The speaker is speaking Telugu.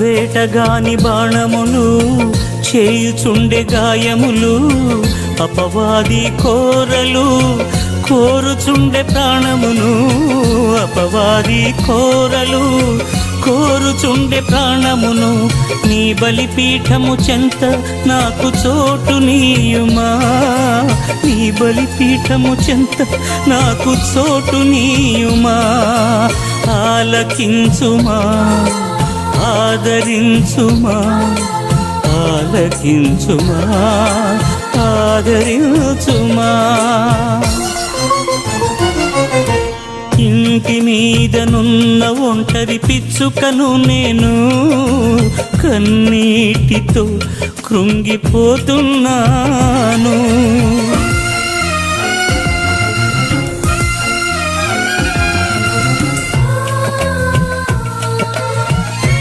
వేటగాని బాణములు చేయుచుండె గాయములు అపవాది కోరలు కోరుచుండె ప్రాణమును అపవాది కోరలు కోరుచుండె ప్రాణమును నీ బలిపీఠము చెంత నాకు చోటు నీయుమా? నీ బలిపీఠము చెంత నాకు చోటు నీయుమా? ఆలకించుమా? ఆదరించుమా? ఆలకించుమా? ఆదరించుమా? ఇంటి మీదనున్న ఒంటరి పిచ్చుకను నేను కన్నీటితో కృంగిపోతున్నాను.